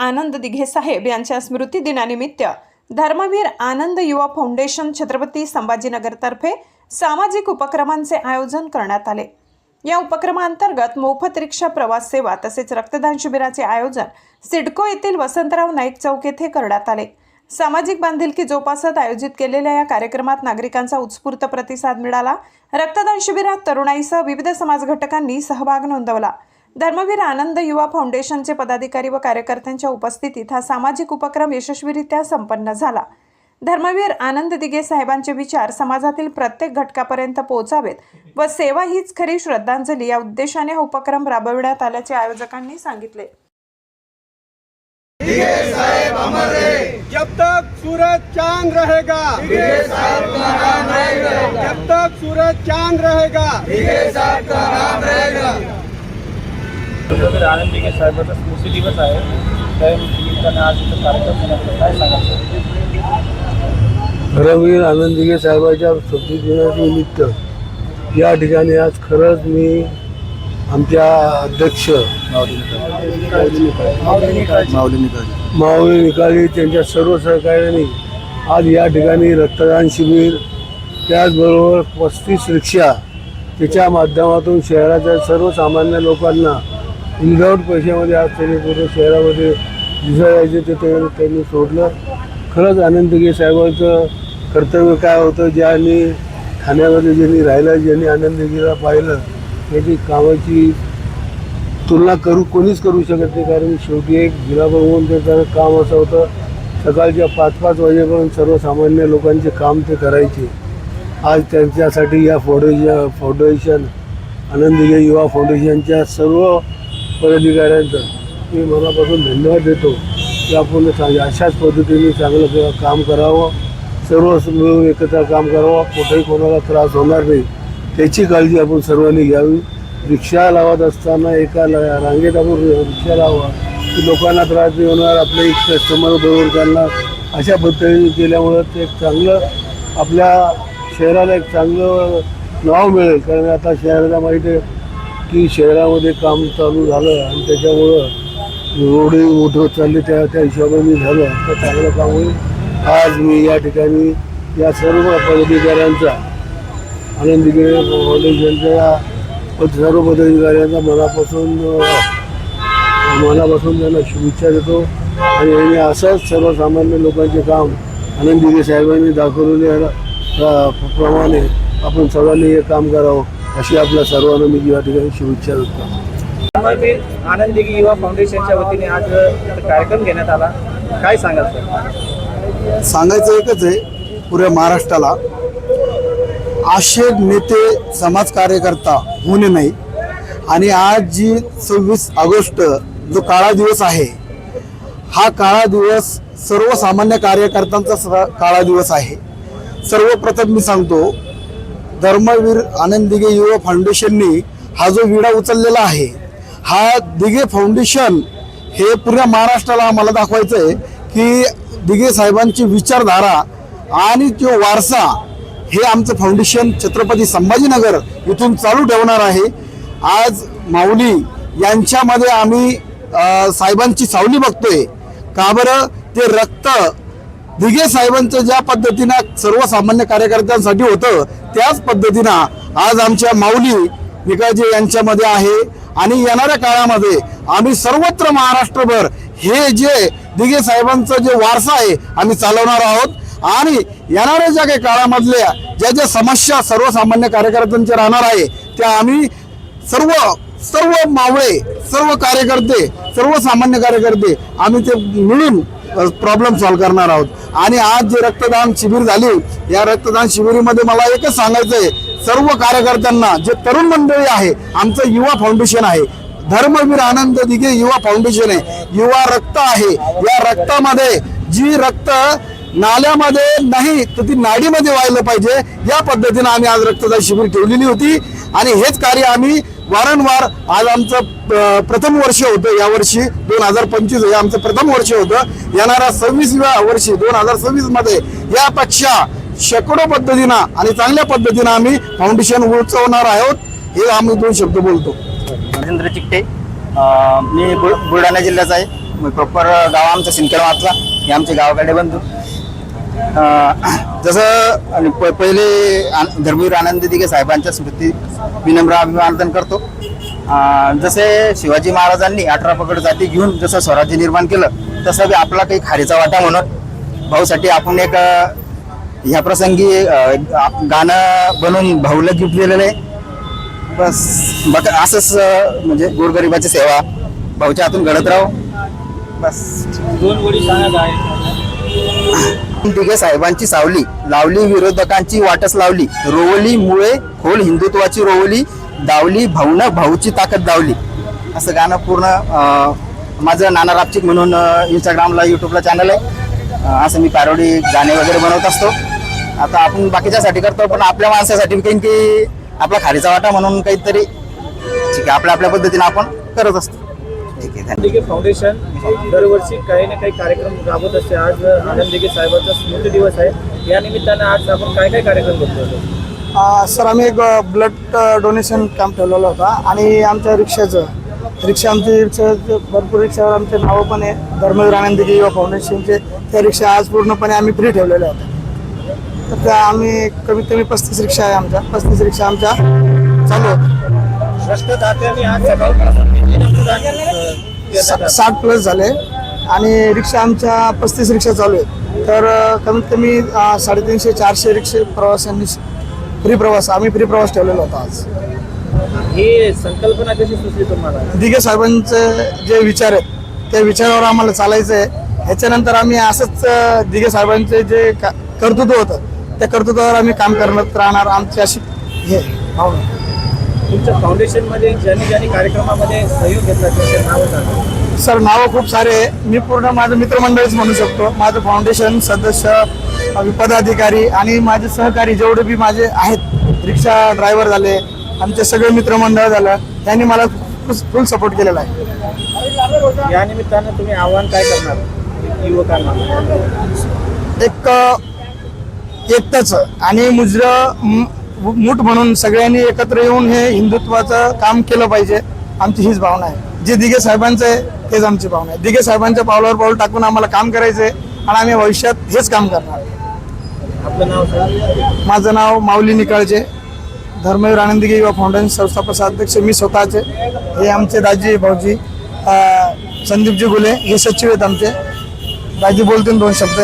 आनंद दिघे साहेब यांच्या स्मृती दिनानिमित्त धर्मवीर आनंद युवा फाउंडेशन छत्रपती संभाजीनगरतर्फे सामाजिक उपक्रमांचे आयोजन करण्यात आले. या उपक्रमांतर्गत मोफत रिक्षा प्रवास सेवा तसेच रक्तदान शिबिराचे आयोजन सिडको येथील वसंतराव नाईक चौक येथे करण्यात आले. सामाजिक बांधिलकी जोपासत आयोजित केलेल्या या कार्यक्रमात नागरिकांचा उत्स्फूर्त प्रतिसाद मिळाला. रक्तदान शिबिरात तरुणाईसह विविध समाज घटकांनी सहभाग नोंदवला. धर्मवीर आनंद युवा फाउंडेशनचे पदाधिकारी व कार्यकर्त्यांच्या उपस्थितीत हा सामाजिक उपक्रम यशस्वीरित्या संपन्न झाला. धर्मवीर आनंद दिगे साहेबांचे विचार समाजातील प्रत्येक घटकापर्यंत पोहोचावेत व सेवा हीच खरी श्रद्धांजली या उद्देशाने हा उपक्रम राबविण्यात आल्याचे आयोजकांनी सांगितले. जब तक सूरज चांद रहेगा. जब तक सूरज चांद रहेगा. आनंद दिघे साहेबांचा स्मृती दिवस आहे आज इथं कार्यक्रम काय सांगायचं धर्मवीर आनंदिगे साहेबाच्या स्मृती दिनानिमित्त या ठिकाणी आज खरंच मी आमच्या अध्यक्ष माऊली निकाली त्यांच्या सर्व सहकार्याने आज या ठिकाणी रक्तदान शिबिर त्याचबरोबर पस्तीस रिक्षा त्याच्या माध्यमातून शहराच्या सर्वसामान्य लोकांना विदाऊट पैशामध्ये आज त्यांनी पूर्ण शहरामध्ये दिसायचे ते त्यांनी त्यांनी सोडलं. खरंच आनंदगे साहेबांचं. कर्तव्य काय होतं ज्यांनी ठाण्यामध्ये ज्यांनी राहिलं ज्यांनी आनंदगीला पाहिलं त्याची कामाची तुलना करू कोणीच करू शकत नाही. कारण शेवटी एक जिल्हा त्याचं काम असं होतं सकाळच्या पाच पाच वाजेपर्यंत सर्वसामान्य लोकांचे काम ते करायचे. आज त्यांच्यासाठी या फाउंडेशन फाउंडेशन आनंदीय युवा फाउंडेशनच्या सर्व पदाधिकाऱ्यांचं मी मनापासून धन्यवाद देतो. की आपण चांग- अशाच पद्धतीने चांगलं क- काम करावं. सर्व मिळून एकत्र काम करावं. कुठेही कोणाला त्रास होणार नाही. त्याची काळजी आपण सर्वांनी घ्यावी. रिक्षा लावत असताना एका रांगेत आपण रिक्षा लावा. की लोकांना त्रास नाही होणार. आपले एक कस्टमर बरोबर त्यांना अशा पद्धतीने केल्यामुळं ते एक चांगलं आपल्या शहराला एक चांगलं नाव मिळेल. कारण आता शहराला माहिती आहे की शहरामध्ये काम चालू झालं आणि त्याच्यामुळं रोडही उठवत चालले त्या त्या हिशोबाने झालं. तर चांगलं काम होईल. आज मी या ठिकाणी या सर्व पदाधिकाऱ्यांचा आनंदी फाउंडेशनच्या सर्व पदाधिकाऱ्यांचा मनापासून मनापासून त्यांना शुभेच्छा देतो. आणि यांनी असंच सर्वसामान्य लोकांचे काम आनंदीगे साहेबांनी दाखवलेल्या प्रमाणे आपण सर्वांनी हे काम करावं. अशी आपल्या सर्वांना मी या ठिकाणी शुभेच्छा देतो. आनंद युवा फाउंडेशनच्या वतीने आज कार्यक्रम घेण्यात आला. काय सांगाल सर? सांगायचं एकच आहे पुऱ्या महाराष्ट्राला. असे नेते समाज कार्यकर्ता होणे नाही. आणि आज जी सव्वीस ऑगस्ट जो काळा दिवस आहे हा काळा दिवस सर्वसामान्य कार्यकर्त्यांचा स- काळा दिवस आहे. सर्वप्रथम मी सांगतो धर्मवीर आनंद दिघे युवा फाउंडेशननी हा जो विडा उचललेला आहे हा दिघे फाउंडेशन हे पूर्ण महाराष्ट्राला आम्हाला दाखवायचं आहे की दिघे साहेबांची विचारधारा आणि तो वारसा हे आमचं फाउंडेशन छत्रपती संभाजीनगर इथून चालू ठेवणार आहे. आज माऊली यांच्यामध्ये आम्ही साहेबांची सावली बघतोय. का बरं? ते रक्त दिघे साहेबांचं ज्या पद्धतीनं सर्वसामान्य कार्यकर्त्यांसाठी होतं त्याच पद्धतीनं आज आमच्या माऊली निकाळजे यांच्यामध्ये आहे. आणि येणाऱ्या काळामध्ये आम्ही सर्वत्र महाराष्ट्रभर हे जे दिघे साहेबांचं जे वारसा आहे आम्ही चालवणार आहोत. आणि येणाऱ्या ज्या काही काळामधल्या ज्या ज्या समस्या सर्वसामान्य कार्यकर्त्यांच्या राहणार आहे त्या आम्ही सर्व सर्व मावळे सर्व कार्यकर्ते सर्वसामान्य कार्यकर्ते आम्ही ते मिळून प्रॉब्लेम सॉल्व्ह करणार आहोत. आणि आज जे रक्तदान शिबिर झाली या रक्तदान शिबिरीमध्ये मला एकच सांगायचं आहे सर्व कार्यकर्त्यांना जे तरुण मंडळी आहे आमचं युवा फाउंडेशन आहे. धर्मवीर आनंद दिघे युवा फाउंडेशन आहे. युवा रक्त आहे. या रक्तामध्ये जी रक्त नाल्यामध्ये नाही तर ती नाडीमध्ये व्हायला पाहिजे. या पद्धतीनं आम्ही आज रक्तदान शिबिर ठेवलेली होती. आणि हेच कार्य आम्ही वारंवार आज आमचं प्रथम वर्ष होतं यावर्षी दोन हजार पंचवीस हे आमचं प्रथम वर्ष होतं. येणाऱ्या सव्वीसव्या वर्षी दोन हजार सव्वीसमध्ये यापेक्षा शेकडो पद्धतीनं आणि चांगल्या पद्धतीनं आम्ही फाउंडेशन उचवणार आहोत हे आम्ही दोन शब्द बोलतो. राजेंद्र चिकटे मी बुल बुलढाणा जिल्ह्याचा आहे. प्रॉपर गाव आमचं सिंदखेड वाचला हे आमचे गावाकडे बनतो जसं प- पहिले धर्मवीर आनंद दिघे साहेबांच्या स्मृती विनम्र अभिवादन करतो. जसे शिवाजी महाराजांनी अठरा पकड जाती घेऊन जसं स्वराज्य निर्माण केलं तसं बी आपला काही खारीचा वाटा म्हणून भाऊसाठी आपण एक ह्या प्रसंगी गाणं बनवून भाऊला गिफ्ट दिलेलं आहे. बस बघ असंच म्हणजे गोरगरिबाची सेवा भाऊच्या हातून घडत राहू. बस. दोन गोडी सांगा दिघे साहेबांची सावली लावली विरोधकांची वाटच लावली रोवली मुळे खोल हिंदुत्वाची रोवली दावली भाऊन भाऊची ताकद दावली असं गाणं पूर्ण माझं नाना रापचिक म्हणून इंस्टाग्रामला युट्यूबला चॅनल आहे. असं मी पॅरोडी गाणे वगैरे बनवत असतो. आता आपण बाकीच्यासाठी करतो पण आपल्या माणसासाठी काही की आपला खारीचा वाटा म्हणून काहीतरी ठीक आहे आपल्या आपल्या पद्धतीने आपण करत असतो. दिघे फाउंडेशन दरवर्षी काही ना काही कार्यक्रम राबवत असते. आज आनंद दिघे साहेबांचा स्मृती दिवस आहे. या निमित्तानं आज आपण काय काय कार्यक्रम करतो सर आम्ही एक ब्लड डोनेशन कॅम्प ठेवलेला होता आणि आमच्या रिक्षाचं रिक्षा आमची रिक्षा भरपूर रिक्षावर आमचे नावं पण आहे. धर्मवीर आनंदी युवा फाउंडेशनचे त्या रिक्षा आज पूर्णपणे आम्ही फ्री ठेवलेल्या होत्या. तर त्या आम्ही कमीत कमी पस्तीस रिक्षा आहे आमच्या. पस्तीस रिक्षा आमच्या चालू होत्या. आज सकाळपासून आलं. साठ प्लस झाले. आणि रिक्षा आमच्या पस्तीस रिक्षा चालू आहेत. तर कमीत कमी साडेतीनशे चारशे रिक्षे प्रवाशांनी फ्री प्रवास आम्ही फ्री प्रवास ठेवलेला होता आज. ही संकल्पना कशी सुचली तुम्हाला? दिघे साहेबांचे जे विचार आहेत त्या विचारावर आम्हाला चालायचं आहे ह्याच्यानंतर आम्ही असंच दिघे साहेबांचे जे कर्तृत्व होतं त्या कर्तृत्वावर आमही काम करत राहणार आमची अशी हे भावना तुमच्या फाउंडेशनमध्ये ज्यांनी ज्यांनी कार्यक्रमामध्ये सहयोग घेतला त्यांचे नाव सांगा. सर नावं खूप सारे आहे. मी पूर्ण माझं मित्रमंडळीच म्हणू शकतो. माझं फाउंडेशन सदस्य पदाधिकारी आणि माझे सहकारी जेवढे बी माझे आहेत रिक्षा ड्रायव्हर झाले आमचे सगळे मित्रमंडळ झालं त्यांनी मला फुल सपोर्ट केलेला आहे. या निमित्तानं तुम्ही आव्हान काय करणार? युवकांना? एक एकताच आणि मुजर मूठ म्हणून सगळ्यांनी एकत्र येऊन हे हिंदुत्वाचं काम केलं पाहिजे. आमची हीच भावना आहे. जे दिघे साहेबांचं आहे तेच आमची भावना आहे. दिघे साहेबांच्या पावलावर पाऊल टाकून आम्हाला काम करायचं आहे आणि आम्ही भविष्यात हेच काम करणार. आपलं नाव माझं नाव माऊली निकाळचे धर्मवीर आनंदी युवा फाउंडेशन संस्थापक अध्यक्ष. मी स्वतःचे हे आमचे दाजी भाऊजी संदीपजी गुले हे सचिव आहेत आमचे. दाजी बोलतील दोन शब्द